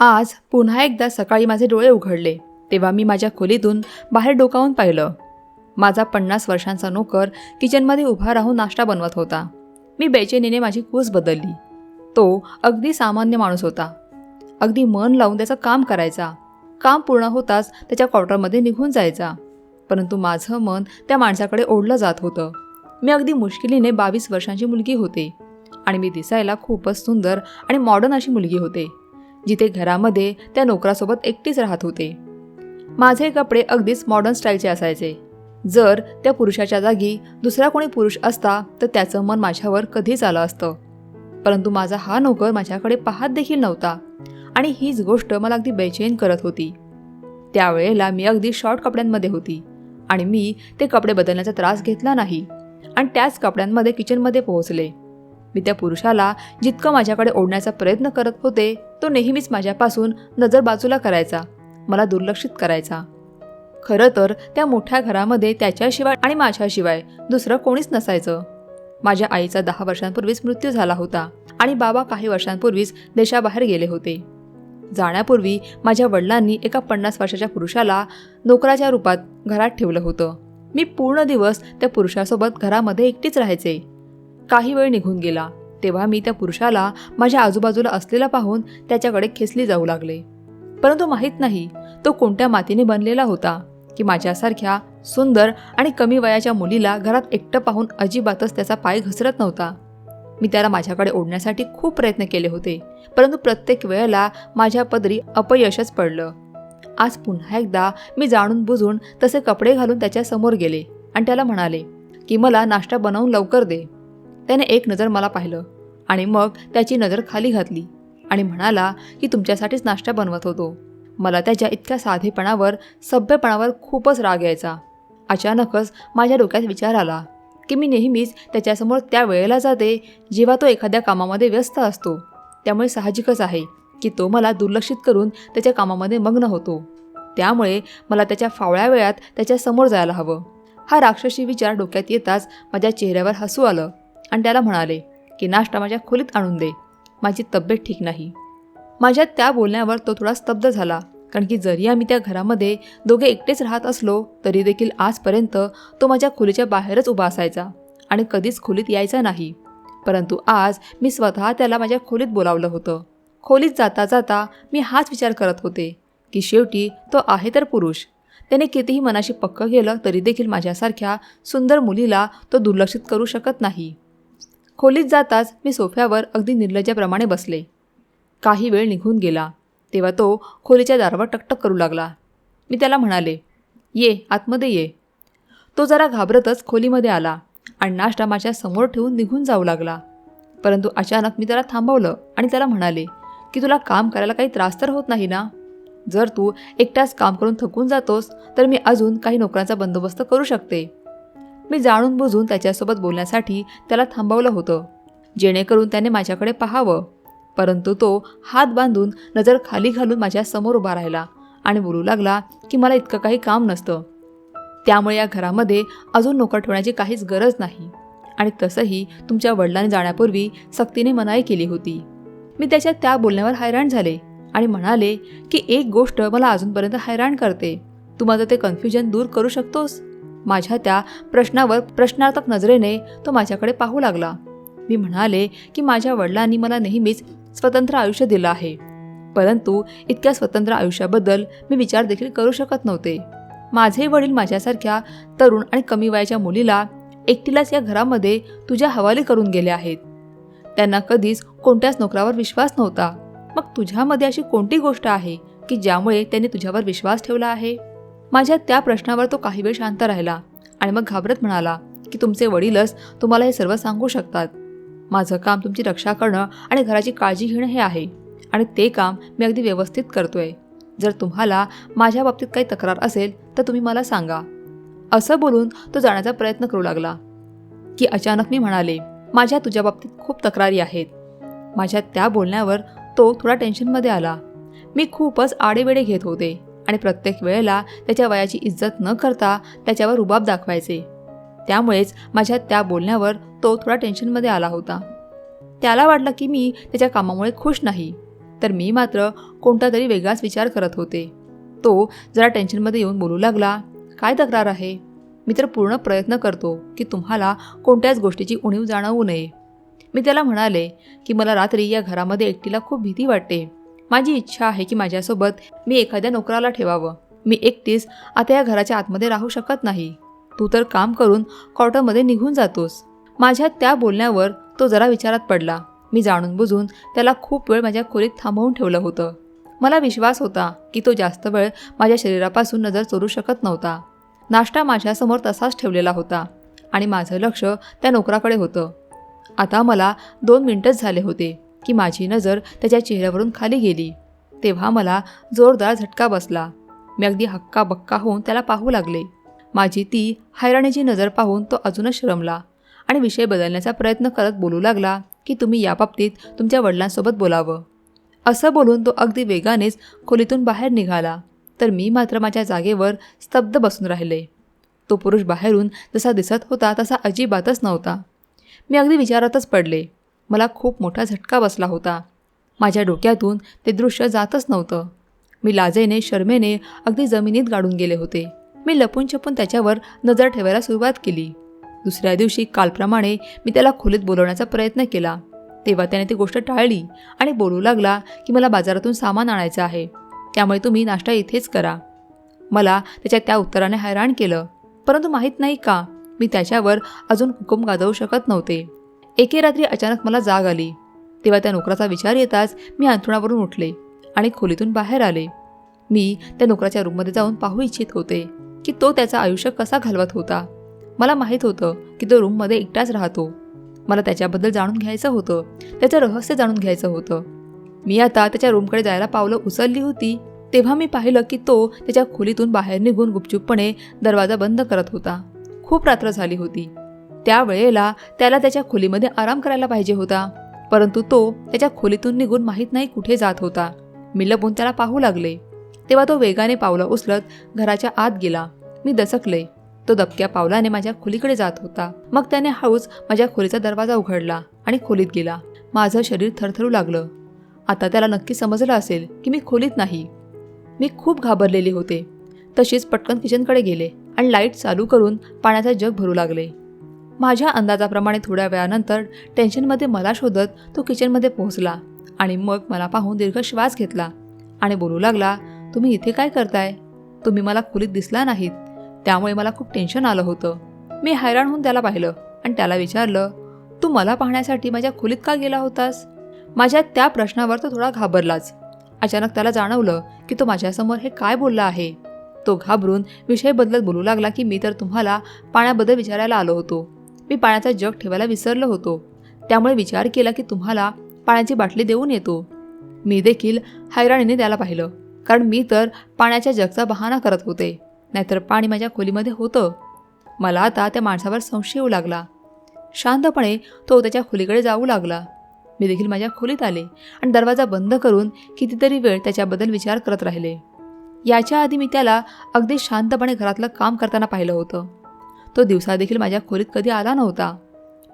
आज पुन्हा एकदा सकाळी माझे डोळे उघडले तेव्हा मी माझ्या खोलीतून बाहेर डोकावून पाहिलं. माझा पन्नास वर्षांचा नोकर किचनमध्ये उभा राहून नाश्ता बनवत होता. मी बेचैनीने माझी कूस बदलली. तो अगदी सामान्य माणूस होता. अगदी मन लावून त्याचं काम करायचा. काम पूर्ण होताच त्याच्या क्वार्टरमध्ये निघून जायचा. परंतु माझं मन त्या माणसाकडे ओढलं जात होतं. मी अगदी मुश्किलीने बावीस वर्षांची मुलगी होते. आणि मी दिसायला खूपच सुंदर आणि मॉडर्न अशी मुलगी होते. जिथे घरामध्ये त्या नोकरासोबत एकटीच राहत होते. माझे कपडे अगदीच मॉडर्न स्टाईलचे असायचे. जर त्या पुरुषाच्या जागी दुसरा कोणी पुरुष असता तर त्याचं मन माझ्यावर कधीच आलं असतं. परंतु माझा हा नोकर माझ्याकडे पाहत देखील नव्हता आणि हीच गोष्ट मला अगदी बेचैन करत होती. त्यावेळेला मी अगदी शॉर्ट कपड्यांमध्ये होती आणि मी ते कपडे बदलण्याचा त्रास घेतला नाही. आणि त्याच कपड्यांमध्ये किचनमध्ये पोहोचले. मी त्या पुरुषाला जितकं माझ्याकडे ओढण्याचा प्रयत्न करत होते तो नेहमीच माझ्यापासून नजर बाजूला करायचा मला दुर्लक्षित करायचा. खरं तर त्या मोठ्या घरामध्ये त्याच्याशिवाय आणि माझ्याशिवाय दुसरं कोणीच नसायचं. माझ्या आईचा दहा वर्षांपूर्वीच मृत्यू झाला होता आणि बाबा काही वर्षांपूर्वीच देशाबाहेर गेले होते. जाण्यापूर्वी माझ्या वडिलांनी एका पन्नास वर्षाच्या पुरुषाला नोकराच्या रूपात घरात ठेवलं होतं. मी पूर्ण दिवस त्या पुरुषासोबत घरामध्ये एकटीच राहायचे. काही वेळ निघून गेला. तेव्हा मी त्या पुरुषाला माझ्या आजूबाजूला असलेला पाहून त्याच्याकडे खेचली जाऊ लागले. परंतु माहीत नाही तो कोणत्या मातीने बनलेला होता की माझ्यासारख्या सुंदर आणि कमी वयाच्या मुलीला घरात एकटं पाहून अजिबातच त्याचा पाय घसरत नव्हता. मी त्याला माझ्याकडे ओढण्यासाठी खूप प्रयत्न केले होते परंतु प्रत्येक वेळेला माझ्या पदरी अपयशच पडलं. आज पुन्हा एकदा मी जाणून बुजून तसे कपडे घालून त्याच्यासमोर गेले आणि त्याला म्हणाले की मला नाश्ता बनवून लवकर दे. त्याने एक नजर मला पाहिलं आणि मग त्याची नजर खाली घातली आणि म्हणाला की तुमच्यासाठीच नाश्ता बनवत होतो. मला त्याच्या इतक्या साधेपणावर सभ्यपणावर खूपच राग यायचा. अचानकच माझ्या डोक्यात विचार आला की मी नेहमीच त्याच्यासमोर त्या वेळेला जाते जेव्हा तो एखाद्या कामामध्ये व्यस्त असतो. त्यामुळे साहजिकच आहे की तो मला दुर्लक्षित करून त्याच्या कामामध्ये मग्न होतो. त्यामुळे मला त्याच्या फावळ्या वेळात त्याच्यासमोर जायला हवं. हा राक्षसी विचार डोक्यात येताच माझ्या चेहऱ्यावर हसू आलं. आणि त्याला म्हणाले की नाश्ता माझ्या खोलीत आणून दे. माझी तब्येत ठीक नाही. माझ्या त्या बोलण्यावर तो थोडा स्तब्ध झाला कारण की जरी आम्ही त्या घरामध्ये दोघे एकटेच राहत असलो तरी देखील आजपर्यंत तो माझ्या खोलीच्या बाहेरच उभा असायचा आणि कधीच खोलीत यायचा नाही. परंतु आज मी स्वतः त्याला माझ्या खोलीत बोलावलं होतं. खोलीत जाता जाता मी हाच विचार करत होते की शेवटी तो आहे तर पुरुष. त्याने कितीही मनाशी पक्क केलं तरी देखील माझ्यासारख्या सुंदर मुलीला तो दुर्लक्षित करू शकत नाही. खोलीत जाताच मी सोफ्यावर अगदी निर्लज्याप्रमाणे बसले. काही वेळ निघून गेला. तेव्हा तो खोलीच्या दारावर टकटक करू लागला. मी त्याला म्हणाले ये आतमध्ये ये. तो जरा घाबरतच खोलीमध्ये आला आणि नाश्ता माझ्यासमोर ठेवून निघून जाऊ लागला. परंतु अचानक मी त्याला थांबवलं आणि त्याला म्हणाले की तुला काम करायला काही त्रास तर होत नाही ना? जर तू एकटाच काम करून थकून जातोस तर मी अजून काही नोकरांचा बंदोबस्त करू शकते. मी जाणून बुजून त्याच्यासोबत बोलण्यासाठी त्याला थांबवलं होतं जेणेकरून त्याने माझ्याकडे पाहावं. परंतु तो हात बांधून नजर खाली घालून माझ्यासमोर उभा राहिला आणि बोलू लागला की मला इतकं काही काम नसतं. त्यामुळे या घरामध्ये अजून नोकर ठेवण्याची काहीच गरज नाही. आणि तसंही तुमच्या वडिलांनी जाण्यापूर्वी सक्तीने मनाई केली होती. मी त्याच्या त्या बोलण्यावर हैराण झाले आणि म्हणाले की एक गोष्ट मला अजूनपर्यंत हैराण करते. तू माझं ते कन्फ्युजन दूर करू शकतोस? माझ्या त्या प्रश्नावर प्रश्नार्थक नजरेने तो माझ्याकडे पाहू लागला. मी म्हणाले की माझ्या वडिलांनी मला नेहमीच स्वतंत्र आयुष्य दिलं आहे. परंतु इतक्या स्वतंत्र आयुष्याबद्दल मी विचार देखील करू शकत नव्हते. माझे वडील माझ्यासारख्या तरुण आणि कमी वयाच्या मुलीला एकटीलाच या घरामध्ये तुझ्या हवाली करून गेले आहेत. त्यांना कधीच कोणत्याच नोकरावर विश्वास नव्हता. मग तुझ्यामध्ये अशी कोणती गोष्ट आहे की ज्यामुळे त्यांनी तुझ्यावर विश्वास ठेवला आहे? माझ्या त्या प्रश्नावर तो काही वेळ शांत राहिला आणि मग घाबरत म्हणाला की तुमचे वडीलच तुम्हाला हे सर्व सांगू शकतात. माझं काम तुमची रक्षा करणं आणि घराची काळजी घेणं हे आहे आणि ते काम मी अगदी व्यवस्थित करतोय. जर तुम्हाला माझ्या बाबतीत काही तक्रार असेल तर तुम्ही मला सांगा. असं बोलून तो जाण्याचा प्रयत्न करू लागला की अचानक मी म्हणाले माझ्या तुझ्या बाबतीत खूप तक्रारी आहेत. माझ्या त्या बोलण्यावर तो थोडा टेन्शनमध्ये आला. मी खूपच आडेवेडे घेत होते. आणि प्रत्येक वेळेला त्याच्या वयाची इज्जत न करता त्याच्यावर रुबाब दाखवायचे. त्यामुळेच माझ्या त्या बोलण्यावर तो थोडा टेन्शनमध्ये आला होता. त्याला वाटलं की मी त्याच्या कामामुळे खुश नाही तर मी मात्र कोणता तरी वेगळाच विचार करत होते. तो जरा टेन्शनमध्ये येऊन बोलू लागला काय तक्रार आहे? मी तर पूर्ण प्रयत्न करतो की तुम्हाला कोणत्याच गोष्टीची उणीव जाणवू नये. मी त्याला म्हणाले की मला रात्री या घरामध्ये एकटीला खूप भीती वाटते. माझी इच्छा आहे की माझ्यासोबत मी एखाद्या नोकराला ठेवावं. मी एकटीच आता या घराच्या आतमध्ये राहू शकत नाही. तू तर काम करून क्वार्टरमध्ये निघून जातोस. माझ्या त्या बोलण्यावर तो जरा विचारात पडला. मी जाणून बुजून त्याला खूप वेळ माझ्या खोलीत थांबवून ठेवलं होतं. मला विश्वास होता की तो जास्त वेळ माझ्या शरीरापासून नजर चोरू शकत नव्हता. नाश्ता माझ्यासमोर तसाच ठेवलेला होता आणि माझं लक्ष त्या नोकराकडे होतं. आता मला दोन मिनटंच झाले होते. की माझी नजर त्याच्या चेहऱ्यावरून खाली गेली. तेव्हा मला जोरदार झटका बसला. मी अगदी हक्का बक्का होऊन त्याला पाहू लागले. माझी ती हैराणीची नजर पाहून तो अजूनच श्रमला आणि विषय बदलण्याचा प्रयत्न करत बोलू लागला की तुम्ही याबाबतीत तुमच्या वडिलांसोबत बोलावं. असं बोलून तो अगदी वेगानेच खोलीतून बाहेर निघाला. तर मी मात्र माझ्या जागेवर स्तब्ध बसून राहिले. तो पुरुष बाहेरून जसा दिसत होता तसा अजिबातच नव्हता. मी अगदी विचारातच पडले. मला खूप मोठा झटका बसला होता. माझ्या डोक्यातून ते दृश्य जातच नव्हतं. मी लाजेने शर्मेने अगदी जमिनीत गाडून गेले होते. मी लपून छपून त्याच्यावर नजर ठेवायला सुरुवात केली. दुसऱ्या दिवशी कालप्रमाणे मी त्याला खोलीत बोलवण्याचा प्रयत्न केला. तेव्हा त्याने ती गोष्ट टाळली आणि बोलू लागला की मला बाजारातून सामान आणायचं आहे. त्यामुळे तुम्ही नाश्ता इथेच करा. मला त्याच्या त्या उत्तराने हैराण केलं. परंतु माहीत नाही का मी त्याच्यावर अजून हुकूम गाजवू शकत नव्हते. एके रात्री अचानक मला जाग आली. तेव्हा त्या नोकराचा विचार येताच मी अंथरुणावरून उठले आणि खोलीतून बाहेर आले. मी त्या नोकराच्या रूममध्ये जाऊन पाहू इच्छित होते की तो त्याचं आयुष्य कसा घालवत होता. मला माहीत होतं की तो रूममध्ये एकटाच राहतो. मला त्याच्याबद्दल जाणून घ्यायचं होतं. त्याचं रहस्य जाणून घ्यायचं होतं. मी आता त्याच्या रूमकडे जायला पावलं उचलली होती. तेव्हा मी पाहिलं की तो त्याच्या खोलीतून बाहेर निघून गुपचूपपणे दरवाजा बंद करत होता. खूप रात्र झाली होती. त्या वेळेला त्याला त्याच्या खोलीमध्ये आराम करायला पाहिजे होता. परंतु तो त्याच्या खोलीतून निघून माहीत नाही कुठे जात होता. मी लपून त्याला पाहू लागले. तेव्हा तो वेगाने पावलं उचलत घराच्या आत गेला. मी दचकले. तो दबक्या पावलाने माझ्या खोलीकडे जात होता. मग त्याने हळूच माझ्या खोलीचा दरवाजा उघडला आणि खोलीत गेला. माझं शरीर थरथरू लागलं. आता त्याला नक्की समजलं असेल की मी खोलीत नाही. मी खूप घाबरलेले होते. तशीच पटकन किचनकडे गेले आणि लाइट चालू करून पाण्याचा जग भरू लागले. माझ्या अंदाजाप्रमाणे थोड्या वेळानंतर टेन्शनमध्ये मला शोधत तो किचनमध्ये पोहोचला आणि मग मला पाहून दीर्घ श्वास घेतला आणि बोलू लागला तुम्ही इथे काय करताय? तुम्ही मला खोलीत दिसला नाहीत. त्यामुळे मला खूप टेन्शन आलं होतं. मी हैराण होऊन त्याला पाहिलं आणि त्याला विचारलं तू मला पाहण्यासाठी माझ्या खोलीत का गेला होतास? माझ्या त्या प्रश्नावर तो थोडा घाबरलाच. अचानक त्याला जाणवलं की तो माझ्यासमोर हे काय बोलला आहे. तो घाबरून विषय बदलत बोलू लागला की मी तर तुम्हाला पाण्याबद्दल विचारायला आलो होतो. मी पाण्याचा जग ठेवायला विसरलो होतो. त्यामुळे विचार केला की तुम्हाला पाण्याची बाटली देऊन येतो. मी देखील हैराणीने त्याला पाहिलं कारण मी तर पाण्याच्या जगचा बहाणा करत होते नाहीतर पाणी माझ्या खोलीमध्ये होतं. मला आता त्या माणसावर संशय येऊ लागला. शांतपणे तो त्याच्या खोलीकडे जाऊ लागला. मी देखील माझ्या खोलीत आले आणि दरवाजा बंद करून कितीतरी वेळ त्याच्याबद्दल विचार करत राहिले. याच्या आधी मी त्याला अगदी शांतपणे घरातलं काम करताना पाहिलं होतं. तो दिवसा देखील माझ्या खोलीत कधी आला नव्हता.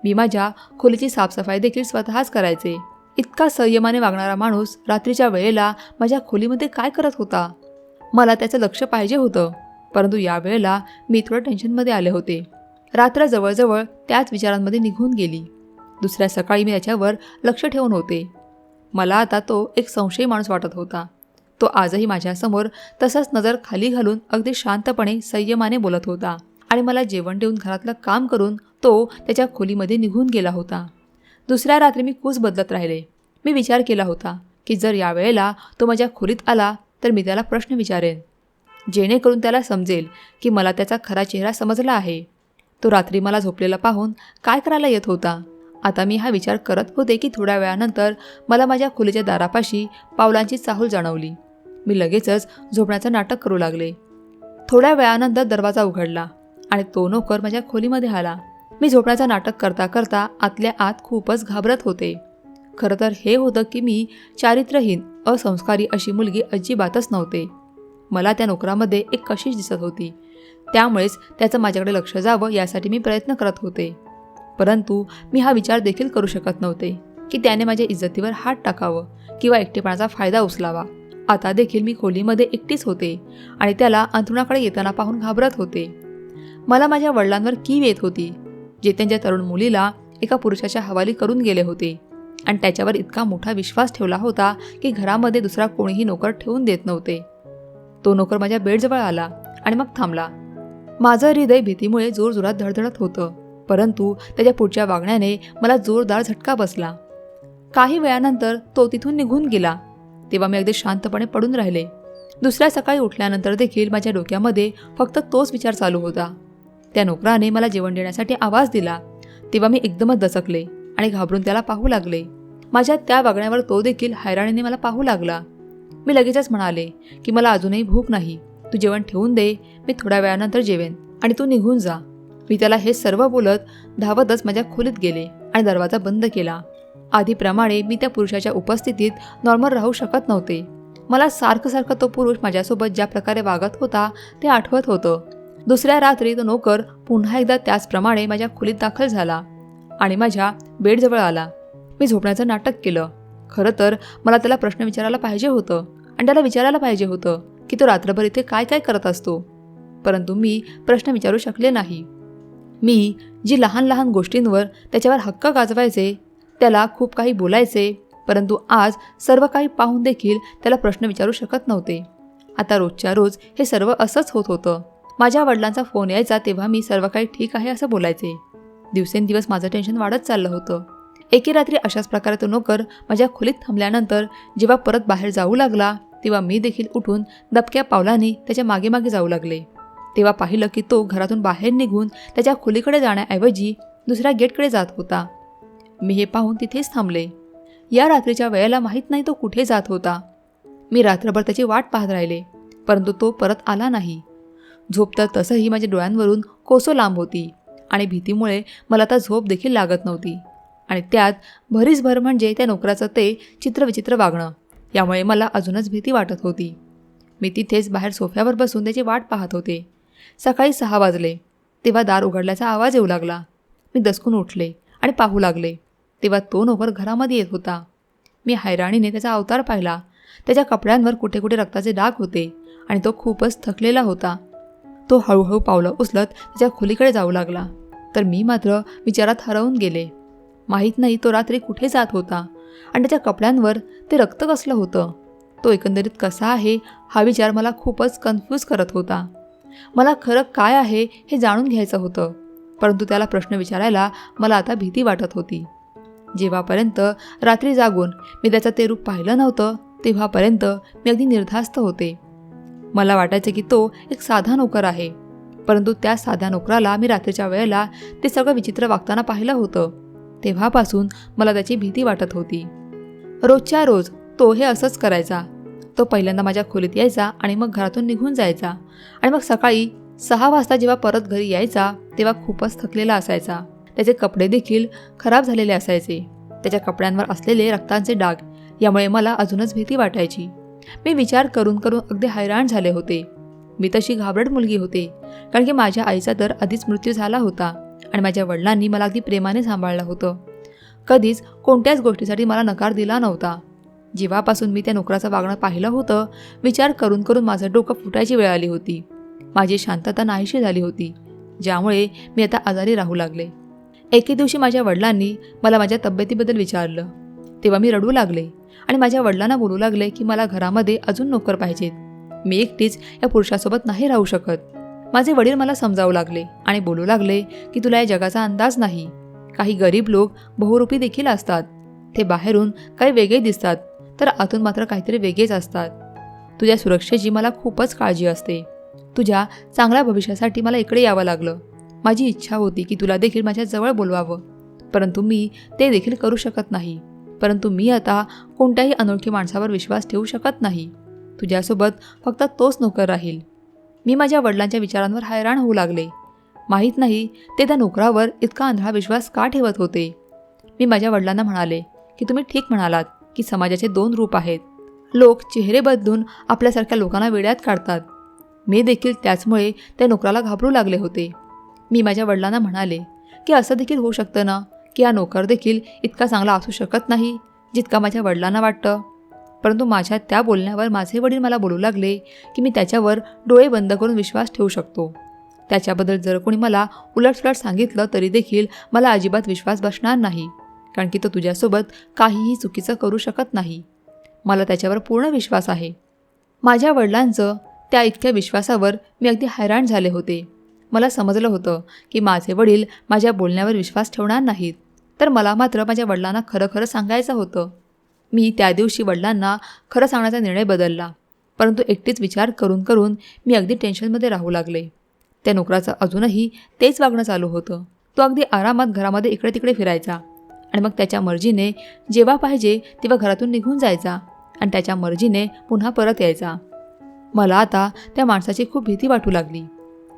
मी माझ्या खोलीची साफसफाई देखील स्वतःच करायचे. इतका संयमाने वागणारा माणूस रात्रीच्या वेळेला माझ्या खोलीमध्ये काय करत होता? मला त्याचं लक्ष पाहिजे होतं परंतु यावेळेला मी थोडं टेन्शनमध्ये आले होते. रात्र जवळजवळ त्याच विचारांमध्ये निघून गेली. दुसऱ्या सकाळी मी त्याच्यावर लक्ष ठेवून होते. मला आता तो एक संशयी माणूस वाटत होता. तो आजही माझ्यासमोर तसंच नजर खाली घालून अगदी शांतपणे संयमाने बोलत होता. आणि मला जेवण देऊन घरातलं काम करून तो त्याच्या खोलीमध्ये निघून गेला होता. दुसऱ्या रात्री मी कूस बदलत राहिले. मी विचार केला होता की जर यावेळेला तो माझ्या खोलीत आला तर मी त्याला प्रश्न विचारेन. जेणेकरून त्याला समजेल की मला त्याचा खरा चेहरा समजला आहे. तो रात्री मला झोपलेला पाहून काय करायला येत होता? आता मी हा विचार करत होते की थोड्या वेळानंतर मला माझ्या खोलीच्या दारापाशी पावलांची चाहूल जाणवली. मी लगेचच झोपण्याचं नाटक करू लागले. थोड्या वेळानंतर दरवाजा उघडला. आणि तो नोकर माझ्या खोलीमध्ये आला. मी झोपण्याचं नाटक करता करता आतल्या आत खूपच घाबरत होते. खरं तर हे होतं की मी चारित्र्यहीन असंस्कारी अशी मुलगी अजिबातच नव्हते. मला त्या नोकरामध्ये एक कशीच दिसत होती. त्यामुळेच त्याचं माझ्याकडे लक्ष जावं यासाठी मी प्रयत्न करत होते. परंतु मी हा विचार देखील करू शकत नव्हते की त्याने माझ्या इज्जतीवर हात टाकावं किंवा एकटेपणाचा फायदा उचलावा. आता देखील मी खोलीमध्ये एकटीच होते आणि त्याला अंथरुणाकडे येताना पाहून घाबरत होते. मला माझ्या वडिलांवर कीव येत होती जे त्यांच्या तरुण मुलीला एका पुरुषाच्या हवाली करून गेले होते. आणि त्याच्यावर इतका मोठा विश्वास ठेवला होता की घरामध्ये दुसरा कोणीही नोकर ठेवून देत नव्हते. तो नोकर माझ्या बेडजवळ आला आणि मग थांबला. माझं हृदय भीतीमुळे जोरजोरात धडधडत होतं परंतु त्याच्या पुढच्या वागण्याने मला जोरदार झटका बसला. काही वेळानंतर तो तिथून निघून गेला. तेव्हा मी अगदी शांतपणे पडून राहिले. दुसऱ्या सकाळी उठल्यानंतर देखील माझ्या डोक्यामध्ये फक्त तोच विचार चालू होता. त्या नोकराने मला जेवण देण्यासाठी आवाज दिला. तेव्हा मी एकदमच दचकले आणि घाबरून त्याला पाहू लागले. माझ्या त्या वागण्यावर तो देखील हैराणीने मला पाहू लागला. मी लगेचच म्हणाले की मला अजूनही भूक नाही. तू जेवण ठेवून दे. मी थोड्या वेळानंतर जेवेन आणि तू निघून जा. मी त्याला हे सर्व बोलत धावतच माझ्या खोलीत गेले आणि दरवाजा बंद केला. आधीप्रमाणे मी त्या पुरुषाच्या उपस्थितीत नॉर्मल राहू शकत नव्हते. मला सारखं सारखं तो पुरुष माझ्यासोबत ज्या प्रकारे वागत होता ते आठवत होतं. दुसऱ्या रात्री तो नोकर पुन्हा एकदा त्याचप्रमाणे माझ्या खोलीत दाखल झाला आणि माझ्या बेडजवळ आला. मी झोपण्याचं नाटक केलं. खरं तर मला त्याला प्रश्न विचारायला पाहिजे होतं आणि त्याला विचारायला पाहिजे होतं की तो रात्रभर इथे काय काय करत असतो. परंतु मी प्रश्न विचारू शकले नाही. मी जी लहान लहान गोष्टींवर त्याच्यावर हक्क गाजवायचे त्याला खूप काही बोलायचे परंतु आज सर्व काही पाहून देखील त्याला प्रश्न विचारू शकत नव्हते. आता रोजच्या रोज हे सर्व असंच होत होतं. माझ्या वडिलांचा फोन यायचा तेव्हा मी सर्व काही ठीक आहे असं बोलायचे. दिवसेंदिवस माझं टेन्शन वाढत चाललं होतं. एके रात्री अशाच प्रकारे तो नोकर माझ्या खोलीत थांबल्यानंतर जेव्हा परत बाहेर जाऊ लागला तेव्हा मी देखील उठून दबक्या पावलांनी त्याच्यामागे मागे जाऊ लागले. तेव्हा पाहिलं की तो घरातून बाहेर निघून त्याच्या खोलीकडे जाण्याऐवजी दुसऱ्या गेटकडे जात होता. मी हे पाहून तिथेच थांबले. या रात्रीच्या वेळेला माहीत नाही तो कुठे जात होता. मी रात्रभर त्याची वाट पाहत राहिले परंतु तो परत आला नाही. झोप तर तसंही माझ्या डोळ्यांवरून कोसो लांब होती आणि भीतीमुळे मला आता झोप देखील लागत नव्हती. आणि त्यात भरीसभर म्हणजे त्या नोकराचं ते चित्रविचित्र वागणं यामुळे मला अजूनच भीती वाटत होती. मी तिथेच बाहेर सोफ्यावर बसून त्याची वाट पाहत होते. सकाळी सहा वाजले. तेव्हा दार उघडल्याचा आवाज येऊ लागला. मी दसकून उठले आणि पाहू लागले. तेव्हा तो नोकर घरामध्ये येत होता. मी हैराणीने त्याचा अवतार पाहिला. त्याच्या कपड्यांवर कुठे कुठे रक्ताचे डाग होते आणि तो खूपच थकलेला होता. तो हळूहळू पावलं उचलत त्याच्या खोलीकडे जाऊ लागला. तर मी मात्र विचारात हरवून गेले. माहीत नाही तो रात्री कुठे जात होता आणि त्याच्या कपड्यांवर ते रक्त कसलं होतं. तो एकंदरीत कसा आहे हा विचार मला खूपच कन्फ्यूज करत होता. मला खरं काय आहे हे जाणून घ्यायचं होतं परंतु त्याला प्रश्न विचारायला मला आता भीती वाटत होती. जेव्हापर्यंत रात्री जागून मी त्याचं ते रूप पाहिलं नव्हतं तेव्हापर्यंत मी अगदी निर्धास्त होते. मला वाटायचं की तो एक साधा नोकर आहे. परंतु त्या साध्या नोकराला मी रात्रीच्या वेळेला ते सगळं विचित्र वागताना पाहिलं होतं. तेव्हापासून मला त्याची भीती वाटत होती. रोजच्या रोज तो हे असंच करायचा. तो पहिल्यांदा माझ्या खोलीत यायचा आणि मग घरातून निघून जायचा. आणि मग सकाळी सहा वाजता जेव्हा परत घरी यायचा तेव्हा खूपच थकलेला असायचा. त्याचे कपडे देखील खराब झालेले असायचे. त्याच्या कपड्यांवर असलेले रक्तांचे डाग यामुळे मला अजूनच भीती वाटायची. मी विचार करून करून अगदी हैराण झाले होते. मी तशी घाबरट मुलगी होते कारण की माझ्या आईचा तर आधीच मृत्यू झाला होता आणि माझ्या वडिलांनी मला अगदी प्रेमाने सांभाळलं होतं. कधीच कोणत्याच गोष्टीसाठी मला नकार दिला नव्हता. जेव्हापासून मी त्या नोकराचं वागणं पाहिलं होतं विचार करून करून माझं डोकं फुटायची वेळ आली होती. माझी शांतता नाहीशी झाली होती ज्यामुळे मी आता आजारी राहू लागले. एके दिवशी माझ्या वडिलांनी मला माझ्या तब्येतीबद्दल विचारलं. तेव्हा मी रडू लागले. आणि माझ्या वडिलांना बोलू लागले की मला घरामध्ये अजून नोकर पाहिजेत. मी एकटीच या पुरुषासोबत नाही राहू शकत. माझे वडील मला समजावू लागले आणि बोलू लागले की तुला या जगाचा अंदाज नाही. काही गरीब लोक बहुरूपी देखील असतात. ते बाहेरून काही वेगळे दिसतात तर आतून मात्र काहीतरी वेगळेच असतात. तुझ्या सुरक्षेची मला खूपच काळजी असते. तुझ्या चांगल्या भविष्यासाठी मला इकडे यावं लागलं. माझी इच्छा होती की तुला देखील माझ्या जवळ बोलवावं परंतु मी ते देखील करू शकत नाही. परंतु मी आता कोणत्याही अनोळखी माणसावर विश्वास ठेवू शकत नाही. तुझ्यासोबत फक्त तोच नोकर राहील. मी माझ्या वडिलांच्या विचारांवर हैराण होऊ लागले. माहीत नाही ते त्या नोकरावर इतका आंधळा विश्वास का ठेवत होते? मी माझ्या वडिलांना म्हणाले की तुम्ही ठीक म्हणालात की समाजाचे दोन रूप आहेत. लोक चेहरे बदलून आपल्यासारख्या लोकांना वेड्यात काढतात. मी देखील त्याचमुळे त्या नोकराला घाबरू लागले होते. मी माझ्या वडिलांना म्हणाले की असं देखील होऊ शकतं ना? की हा नोकर देखील इतका चांगला असू शकत नाही जितका माझ्या वडिलांना वाटतं. परंतु माझ्या त्या बोलण्यावर माझे वडील मला बोलू लागले की मी त्याच्यावर डोळे बंद करून विश्वास ठेवू शकतो. त्याच्याबद्दल जर कोणी मला उलटसुलट सांगितलं तरी देखील मला अजिबात विश्वास बसणार नाही कारण की तो तुझ्यासोबत काहीही चुकीचं करू शकत नाही. मला त्याच्यावर पूर्ण विश्वास आहे. माझ्या वडिलांचं त्या इतक्या विश्वासावर मी अगदी हैराण झाले होते. मला समजलं होतं की माझे वडील माझ्या बोलण्यावर विश्वास ठेवणार नाहीत. तर मला मात्र माझ्या वडिलांना खरं खरं सांगायचं होतं. मी त्या दिवशी वडिलांना खरं सांगण्याचा निर्णय बदलला. परंतु एकटीच विचार करून करून मी अगदी टेन्शनमध्ये राहू लागले. त्या नोकराचं अजूनही तेच वागणं चालू होतं. तो अगदी आरामात घरामध्ये इकडे तिकडे फिरायचा आणि मग त्याच्या मर्जीने जेव्हा पाहिजे तेव्हा घरातून निघून जायचा आणि त्याच्या मर्जीने पुन्हा परत यायचा. मला आता त्या माणसाची खूप भीती वाटू लागली.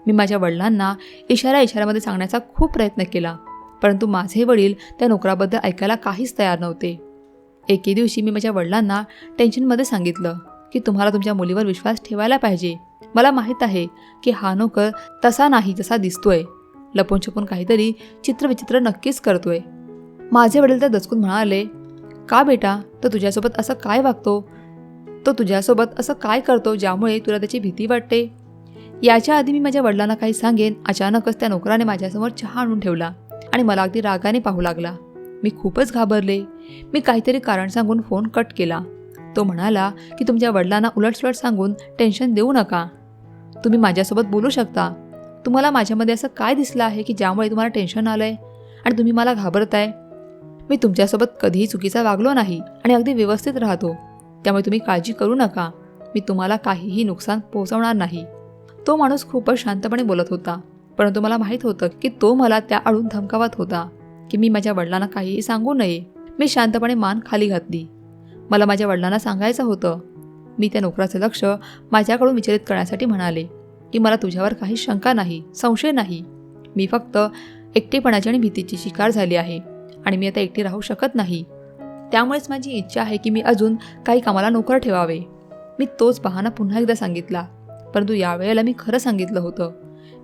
मी माझ्या वडिलांना इशारा इशाऱ्यामध्ये सांगण्याचा खूप प्रयत्न केला. परंतु माझे वडील त्या नोकराबद्दल ऐकायला काहीच तयार नव्हते. एके दिवशी मी माझ्या वडिलांना टेन्शनमध्ये सांगितलं की तुम्हाला तुमच्या मुलीवर विश्वास ठेवायला पाहिजे. मला माहीत आहे की हा नोकर तसा नाही जसा दिसतोय. लपून छपून काहीतरी चित्रविचित्र नक्कीच करतोय. माझे वडील तर दचकून म्हणाले का बेटा? तो तुझ्यासोबत असं काय वागतो? तो तुझ्यासोबत असं काय करतो ज्यामुळे तुला त्याची भीती वाटते? याच्या आधी मी माझ्या वडिलांना काही सांगेन अचानकच त्या नोकराने माझ्यासमोर चहा आणून ठेवला. आणि मला अगदी रागाने पाहू लागला. मी खूपच घाबरले. मी काहीतरी कारण सांगून फोन कट केला. तो म्हणाला की तुमच्या वडिलांना उलटसुलट सांगून टेन्शन देऊ नका. तुम्ही माझ्यासोबत बोलू शकता. तुम्हाला माझ्यामध्ये असं काय दिसलं आहे की ज्यामुळे तुम्हाला टेन्शन आलं आहे आणि तुम्ही मला घाबरताय? मी तुमच्यासोबत कधीही चुकीचा वागलो नाही आणि अगदी व्यवस्थित राहतो. त्यामुळे तुम्ही काळजी करू नका. मी तुम्हाला काहीही नुकसान पोहोचवणार नाही. तो माणूस खूपच शांतपणे बोलत होता. परंतु मला माहीत होतं की तो मला त्या आडून धमकावत होता की मी माझ्या वडिलांना काहीही सांगू नये. मी शांतपणे मान खाली घातली. मला माझ्या वडिलांना सांगायचं होतं. मी त्या नोकराचं लक्ष माझ्याकडून विचलित करण्यासाठी म्हणाले की मला तुझ्यावर काही शंका नाही संशय नाही. मी फक्त एकटेपणाची आणि भीतीची शिकार झाली आहे आणि मी आता एकटी राहू शकत नाही. त्यामुळेच माझी इच्छा आहे की मी अजून काही कामाला नोकर ठेवावे. मी तोच बहाना पुन्हा एकदा सांगितला परंतु यावेळेला मी खरं सांगितलं होतं.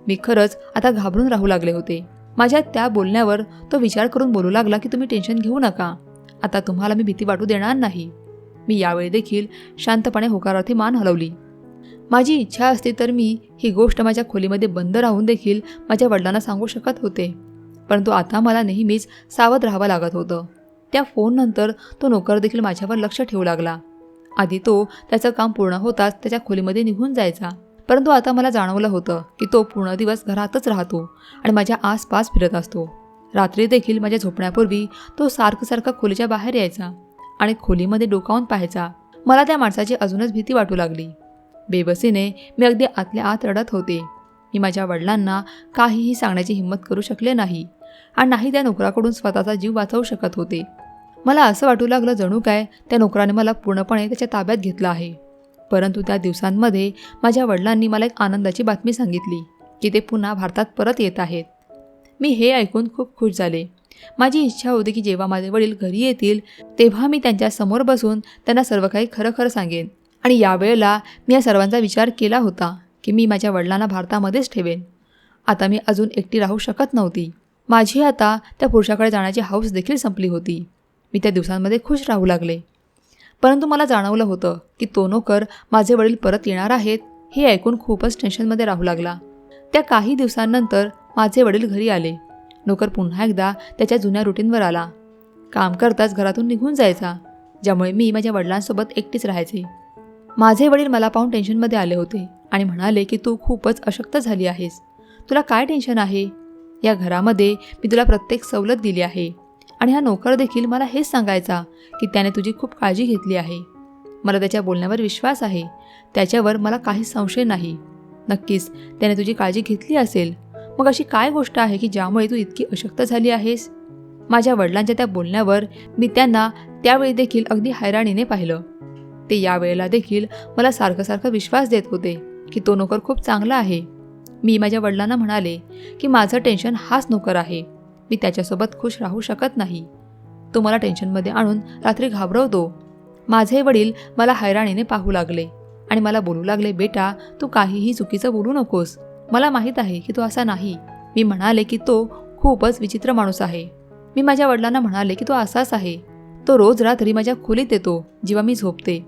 मी खरंच आता घाबरून राहू लागले होते. माझ्या त्या बोलण्यावर तो विचार करून बोलू लागला की तुम्ही टेन्शन घेऊ नका. आता तुम्हाला मी भीती वाटू देणार नाही. मी यावेळी देखील शांतपणे होकारार्थी मान हलवली. माझी इच्छा असते तर मी ही गोष्ट माझ्या खोलीमध्ये बंद राहून देखील माझ्या वडिलांना सांगू शकत होते. परंतु आता मला नेहमीच सावध राहावं लागत होतं. त्या फोननंतर तो नोकर देखील माझ्यावर लक्ष ठेवू लागला. आधी तो त्याचं काम पूर्ण होताच त्याच्या खोलीमध्ये निघून जायचा. परंतु आता मला जाणवलं होतं की तो पूर्ण दिवस घरातच राहतो आणि माझ्या आसपास फिरत असतो. रात्री देखील माझ्या झोपण्यापूर्वी तो सारखं सारखा खोलीच्या बाहेर यायचा आणि खोलीमध्ये डोकावून पाहायचा. मला त्या माणसाची अजूनच भीती वाटू लागली. बेबसीने मी अगदी आतल्या आत रडत होते. मी माझ्या वडिलांना काहीही सांगण्याची हिंमत करू शकले नाही आणि नाही त्या नोकराकडून स्वतःचा जीव वाचवू शकत होते. मला असं वाटू लागलं जणू काय त्या नोकराने मला पूर्णपणे त्याच्या ताब्यात घेतलं आहे. परंतु त्या दिवसांमध्ये माझ्या वडिलांनी मला एक आनंदाची बातमी सांगितली की ते पुन्हा भारतात परत येत आहेत. मी हे ऐकून खूप खुश झाले. माझी इच्छा होती की जेव्हा माझे वडील घरी येतील तेव्हा मी त्यांच्यासमोर बसून त्यांना सर्व काही खरं खरं सांगेन. आणि यावेळेला मी या सर्वांचा विचार केला होता की मी माझ्या वडिलांना भारतामध्येच ठेवेन. आता मी अजून एकटी राहू शकत नव्हती. माझी आता त्या पुरुषाकडे जाण्याची हौस देखील संपली होती. मी त्या दिवसांमध्ये खुश राहू लागले. परंतु मला जाणवलं होतं की तो नोकर माझे वडील परत येणार आहेत हे ऐकून खूपच टेन्शनमध्ये राहू लागला. त्या काही दिवसांनंतर माझे वडील घरी आले. नोकर पुन्हा एकदा त्याच्या जुन्या रुटीनवर आला. काम करताच घरातून निघून जायचा ज्यामुळे मी माझ्या वडिलांसोबत एकटीच राहायचे. माझे वडील मला पाहून टेन्शनमध्ये आले होते आणि म्हणाले की तू खूपच अशक्त झाली आहेस. तुला काय टेन्शन आहे? या घरामध्ये मी तुला प्रत्येक सवलत दिली आहे. आणि हा नोकर देखील मला हेच सांगायचा की त्याने तुझी खूप काळजी घेतली आहे. मला त्याच्या बोलण्यावर विश्वास आहे. त्याच्यावर मला काही संशय नाही. नक्कीच त्याने तुझी काळजी घेतली असेल. मग अशी काय गोष्ट आहे की ज्यामुळे तू इतकी अशक्त झाली आहेस? माझ्या वडिलांच्या त्या बोलण्यावर मी त्यांना त्यावेळी देखील अगदी हैराणीने पाहिलं. ते यावेळेला देखील मला सारखं सारखं विश्वास देत होते की तो नोकर खूप चांगला आहे. मी माझ्या वडिलांना म्हणाले की माझं टेन्शन हाच नोकर आहे. मी त्याच्यासोबत खुश राहू शकत नाही. तो मला टेन्शनमध्ये आणून रात्री घाबरवतो. माझे वडील मला हैराणीने पाहू लागले आणि मला बोलू लागले बेटा तू काहीही चुकीचं बोलू नकोस. मला माहीत आहे की तो असा नाही. मी म्हणाले की तो खूपच विचित्र माणूस आहे. मी माझ्या वडिलांना म्हणाले की तो असाच आहे. तो रोज रात्री माझ्या खोलीत येतो जेव्हा मी झोपते.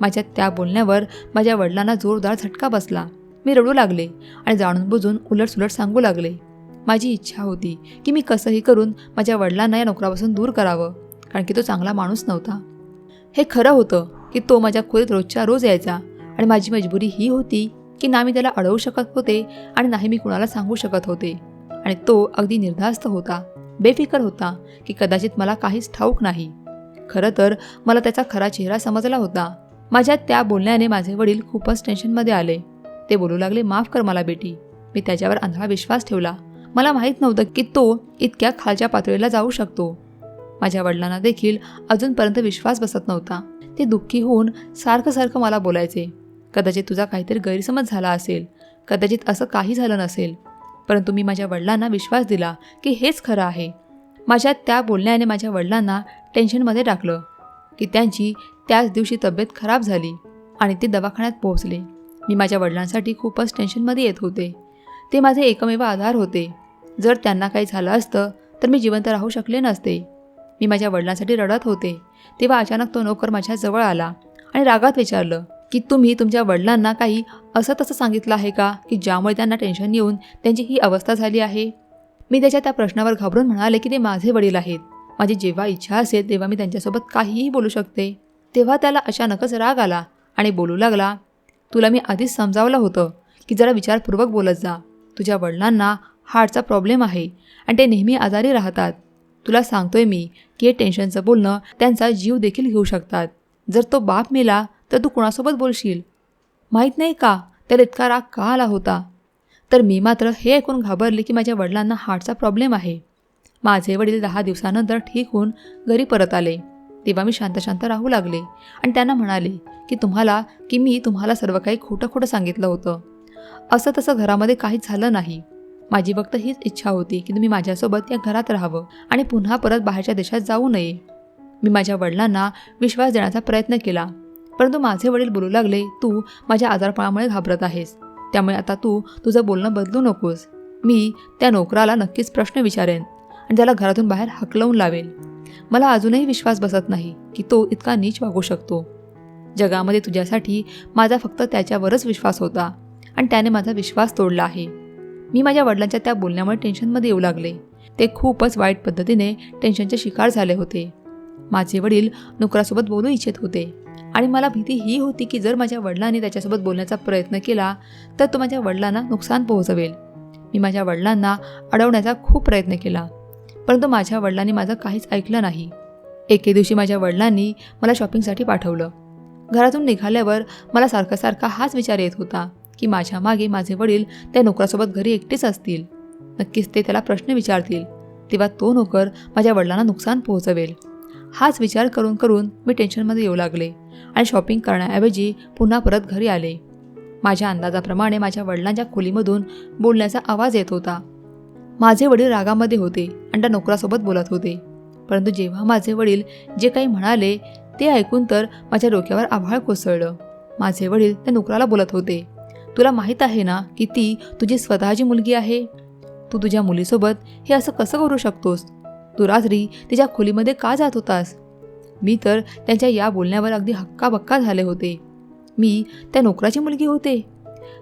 माझ्या त्या बोलण्यावर माझ्या वडिलांना जोरदार झटका बसला. मी रडू लागले आणि जाणून बुजून उलटसुलट सांगू लागले. माझी इच्छा होती की मी कसंही करून माझ्या वडिलांना या नोकरापासून दूर करावं कारण की तो चांगला माणूस नव्हता. हे खरं होतं की तो माझ्या खोलीत रोजच्या रोज यायचा आणि माझी मजबुरी ही होती की ना मी त्याला अडवू शकत होते आणि नाही मी कुणाला सांगू शकत होते. आणि तो अगदी निर्धास्त होता बेफिकर होता की कदाचित मला काहीच ठाऊक नाही. खरं तर मला त्याचा खरा चेहरा समजला होता. माझ्या त्या बोलण्याने माझे वडील खूपच टेन्शनमध्ये आले. ते बोलू लागले माफ कर मला बेटी मी त्याच्यावर आंधळा विश्वास ठेवला. मला माहीत नव्हतं की तो इतक्या खालच्या पातळीला जाऊ शकतो. माझ्या वडिलांना देखील अजूनपर्यंत विश्वास बसत नव्हता. ते दुःखी होऊन सारखं सारखं मला बोलायचे. कदाचित तुझा काहीतरी गैरसमज झाला असेल. कदाचित असं काही झालं नसेल. परंतु मी माझ्या वडिलांना विश्वास दिला की हेच खरं आहे. माझ्या त्या बोलण्याने माझ्या वडिलांना टेन्शनमध्ये टाकलं की त्यांची त्याच दिवशी तब्येत खराब झाली आणि ते दवाखान्यात पोहोचले. मी माझ्या वडिलांसाठी खूपच टेन्शनमध्ये येत होते. ते माझे एकमेव आधार होते. जर त्यांना काही झालं असतं तर मी जिवंत राहू शकले नसते. मी माझ्या वडिलांसाठी रडत होते. तेव्हा अचानक तो नोकर माझ्या जवळ आला आणि रागात विचारलं की तुम्ही तुमच्या वडिलांना काही असं तसं सांगितलं आहे का की ज्यामुळे त्यांना टेन्शन येऊन त्यांची ही अवस्था झाली आहे? मी त्याच्या त्या प्रश्नावर घाबरून म्हणाले की ते माझे वडील आहेत. माझी जेव्हा इच्छा असेल तेव्हा मी त्यांच्यासोबत काहीही बोलू शकते. तेव्हा त्याला अचानकच राग आला आणि बोलू लागला तुला मी आधीच समजावलं होतं की जरा विचारपूर्वक बोलत जा. तुझ्या वडिलांना हार्टचा प्रॉब्लेम आहे आणि ते नेहमी आजारी राहतात. तुला सांगतोय मी की हे टेन्शनचं बोलणं त्यांचा जीव देखील घेऊ शकतात. जर तो बाप मेला तर तू कुणासोबत बोलशील? माहीत नाही का? त्याला इतका राग का आला होता? तर मी मात्र हे ऐकून घाबरले की माझ्या वडिलांना हार्टचा प्रॉब्लेम आहे. माझे वडील दहा दिवसानंतर ठीक होऊन घरी परत आले. तेव्हा मी शांत शांत राहू लागले आणि त्यांना म्हणाले की तुम्हाला की मी तुम्हाला सर्व काही खोटं खोटं सांगितलं होतं. असं तसं घरामध्ये काहीच झालं नाही. माझी फक्त हीच इच्छा होती की तुम्ही माझ्यासोबत या घरात राहावं आणि पुन्हा परत बाहेरच्या देशात जाऊ नये. मी माझ्या वडिलांना विश्वास देण्याचा प्रयत्न केला. परंतु माझे वडील बोलू लागले तू माझ्या आजारपणामुळे घाबरत आहेस. त्यामुळे आता तू तुझं बोलणं बदलू नकोस. मी त्या नोकराला नक्कीच प्रश्न विचारेन आणि त्याला घरातून बाहेर हकलवून लावेल मला अजूनही विश्वास बसत नाही की तो इतका नीच वागू शकतो. जगामध्ये तुझ्यासाठी माझा फक्त त्याच्यावरच विश्वास होता आणि त्याने माझा विश्वास तोडला आहे. मी माझ्या वडिलांच्या त्या बोलण्यामुळे टेन्शनमध्ये येऊ लागले. ते खूपच वाईट पद्धतीने टेन्शनचे शिकार झाले होते. माझे वडील नोकरासोबत बोलू इच्छित होते. आणि मला भीती ही होती की जर माझ्या वडिलांनी त्याच्यासोबत बोलण्याचा प्रयत्न केला तर तो माझ्या वडिलांना नुकसान पोहोचवेल. मी माझ्या वडिलांना अडवण्याचा खूप प्रयत्न केला परंतु माझ्या वडिलांनी माझं काहीच ऐकलं नाही. एके दिवशी माझ्या वडिलांनी मला शॉपिंगसाठी पाठवलं. घरातून निघाल्यावर मला सारखा सारखा हाच विचार येत होता. की माझ्या मागे माझे वडील त्या नोकरासोबत घरी एकटेच असतील. नक्कीच ते त्याला प्रश्न विचारतील. तेव्हा तो नोकर माझ्या वडिलांना नुकसान पोहोचवेल. हाच विचार करून करून मी टेन्शनमध्ये येऊ लागले आणि शॉपिंग करण्याऐवजी पुन्हा परत घरी आले. माझ्या अंदाजाप्रमाणे माझ्या वडिलांच्या खोलीमधून बोलण्याचा आवाज येत होता. माझे वडील रागामध्ये होते आणि त्या नोकरासोबत बोलत होते. परंतु जेव्हा माझे वडील जे काही म्हणाले ते ऐकून तर माझ्या डोक्यावर आभाळ कोसळलं. माझे वडील त्या नोकराला बोलत होते. तुला माहीत आहे ना की ती तुझी स्वतःची मुलगी आहे? तू तुझ्या मुलीसोबत हे असं कसं करू शकतोस? तू रात्री तिच्या खोलीमध्ये का जात होतास? मी तर त्यांच्या या बोलण्यावर अगदी हक्काबक्का झाले होते. मी त्या नोकराची मुलगी होते.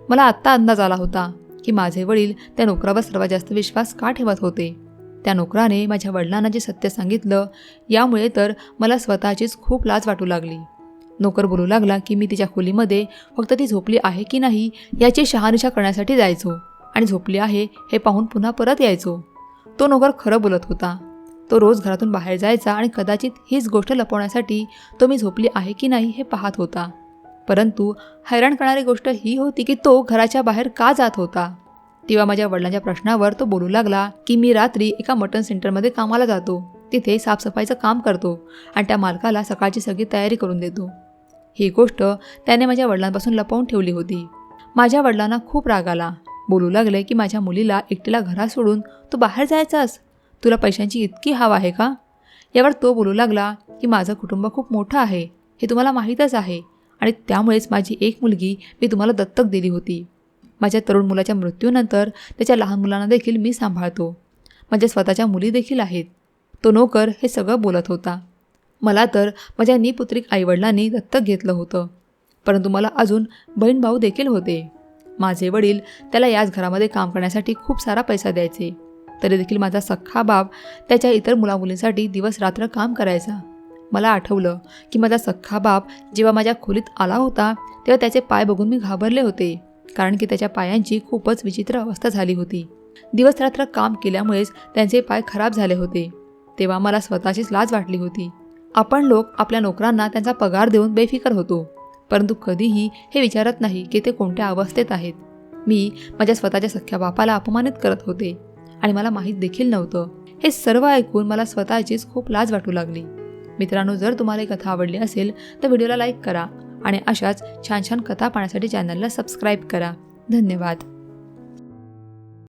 मला आत्ता अंदाज आला होता की माझे वडील त्या नोकरावर सर्वात जास्त विश्वास का ठेवत होते? त्या नोकराने माझ्या वडिलांना जे सत्य सांगितलं यामुळे तर मला स्वतःचीच खूप लाज वाटू लागली. नोकर बोलू लागला की मी तिच्या खोलीमध्ये फक्त ती झोपली आहे की नाही याची शहानिशा करण्यासाठी जायचो. आणि झोपली आहे हे पाहून पुन्हा परत यायचो. तो नोकर खरं बोलत होता. तो रोज घरातून बाहेर जायचा आणि कदाचित हीच गोष्ट लपवण्यासाठी तो मी झोपली आहे की नाही हे पाहत होता. परंतु हैराण करणारी गोष्ट ही होती की तो घराच्या बाहेर का जात होता? तेव्हा माझ्या वडिलांच्या प्रश्नावर तो बोलू लागला की मी रात्री एका मटन सेंटरमध्ये कामाला जातो. तिथे साफसफाईचं काम करतो आणि त्या मालकाला सकाळची सगळी तयारी करून देतो. ही गोष्ट त्याने माझ्या वडिलांपासून लपवून ठेवली होती. माझ्या वडिलांना खूप राग आला. बोलू लागले की माझ्या मुलीला एकटीला घरात सोडून तू बाहेर जायचास? तुला पैशांची इतकी हाव आहे का? यावर तो बोलू लागला की माझं कुटुंब खूप मोठं आहे. हे तुम्हाला माहीतच आहे. आणि त्यामुळेच माझी एक मुलगी मी तुम्हाला दत्तक दिली होती. माझ्या तरुण मुलाच्या मृत्यूनंतर त्याच्या लहान मुलांना देखील मी सांभाळतो. माझ्या स्वतःच्या मुली देखील आहेत. तो नोकर हे सगळं बोलत होता. मला तर माझ्या निपुत्रिक आईवडिलांनी दत्तक घेतलं होतं. परंतु मला अजून बहीण भाऊ देखील होते. माझे वडील त्याला याच घरामध्ये काम करण्यासाठी खूप सारा पैसा द्यायचे. तरी देखील माझा सख्खा बाप त्याच्या इतर मुलामुलींसाठी दिवस रात्र काम करायचा. मला आठवलं की माझा सख्खा बाप जेव्हा माझ्या खोलीत आला होता तेव्हा त्याचे पाय बघून मी घाबरले होते कारण की त्याच्या पायांची खूपच विचित्र अवस्था झाली होती. दिवस रात्र काम केल्यामुळेच त्यांचे पाय खराब झाले होते. तेव्हा मला स्वतःचीच लाज वाटली होती. आपण लोक आपल्या नोकरांना त्यांचा पगार देऊन बेफिकर होतो. परंतु कधीही हे विचारत नाही की ते कोणत्या अवस्थेत आहेत. मी माझ्या स्वतःच्या सख्ख्या बापाला अपमानित करत होते आणि मला माहीत देखील नव्हतं. हे सर्व ऐकून मला स्वतःचीच खूप लाज वाटू लागली. मित्रांनो जर तुम्हाला ही कथा आवडली असेल तर व्हिडिओला लाईक करा आणि अशाच छान छान कथा पाहण्यासाठी चॅनलला सबस्क्राईब करा. धन्यवाद.